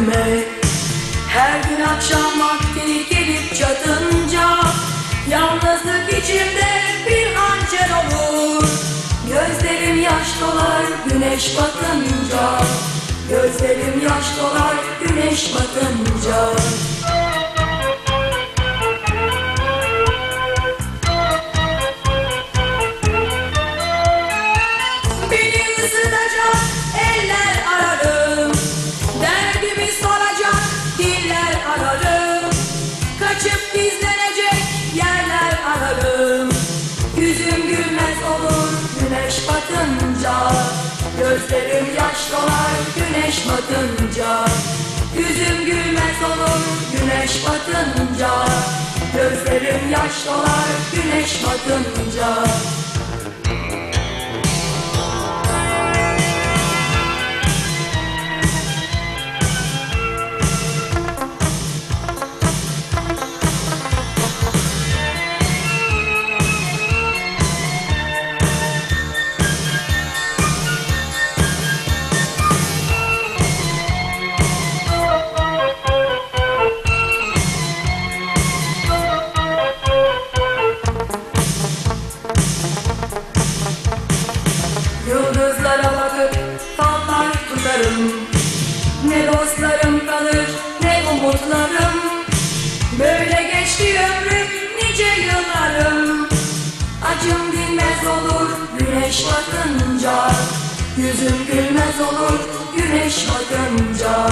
gönlüme Her gün akşam vakti gelip çatınca Yalnızlık içimde bir hançer olur. Gözlerim yaş dolar güneş batınca. Gözlerim yaş dolar güneş batınca Gözlerim yaş dolar güneş batınca. Yüzüm gülmez olur güneş batınca. Gözlerim yaş dolar güneş batınca Ne dostlarım kalır ne umutlarım. Böyle geçti ömrüm nice yıllarım. Acım dinmez olur güneş batınca Yüzüm gülmez olur güneş batınca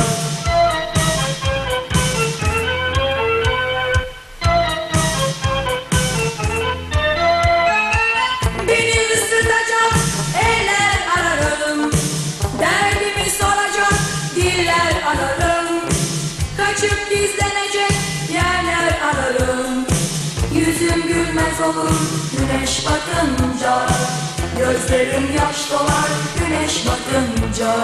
Gizlenecek yerler ararım. Yüzüm gülmez olur güneş batınca Gözlerim yaş güneş batınca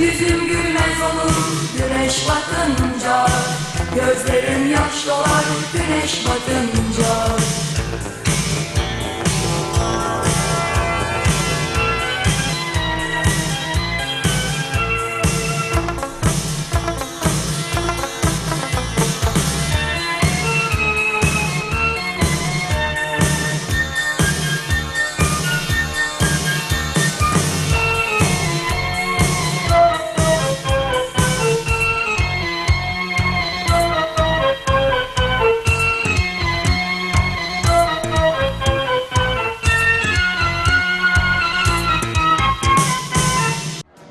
Yüzüm gülmez olur güneş batınca Gözlerim yaş dolar güneş batınca